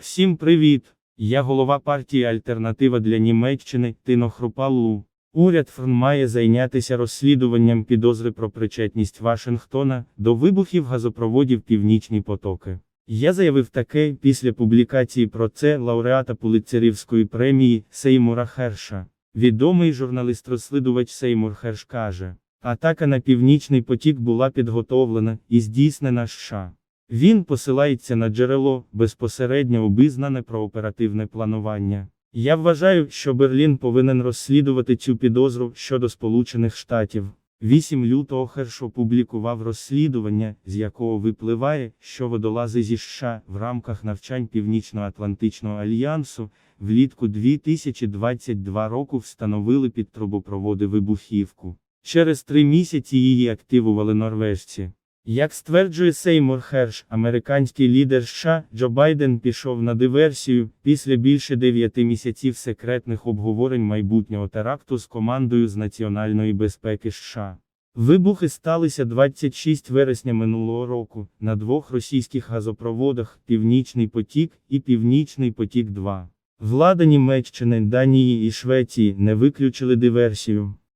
Всім привіт! Я голова партії Альтернатива для Німеччини Тино Хрупалу. Уряд ФРН має зайнятися розслідуванням підозри про причетність Вашингтона до вибухів газопроводів Північні потоки. Я заявив таке після публікації про це лауреата Пулитцерівської премії Сеймура Херша. Відомий журналіст-розслідувач Сеймур Херш каже, атака на північний потік була підготовлена і здійснена США. Він посилається на джерело, безпосередньо обізнане про оперативне планування. Я вважаю, що Берлін повинен розслідувати цю підозру щодо Сполучених Штатів. 8 лютого Херш опублікував розслідування, з якого випливає, що водолази зі США в рамках навчань Північно-Атлантичного альянсу влітку 2022 року встановили під трубопроводи вибухівку. Через три місяці її активували норвежці. Як стверджує Сеймур Херш, американський лідер США Джо Байден пішов на диверсію після більше 9 місяців секретних обговорень майбутнього теракту з командою з національної безпеки США. Вибухи сталися 26 вересня минулого року на двох російських газопроводах Північний потік і Північний потік 2. Влада Німеччини, Данії і Швеції не виключили диверсію.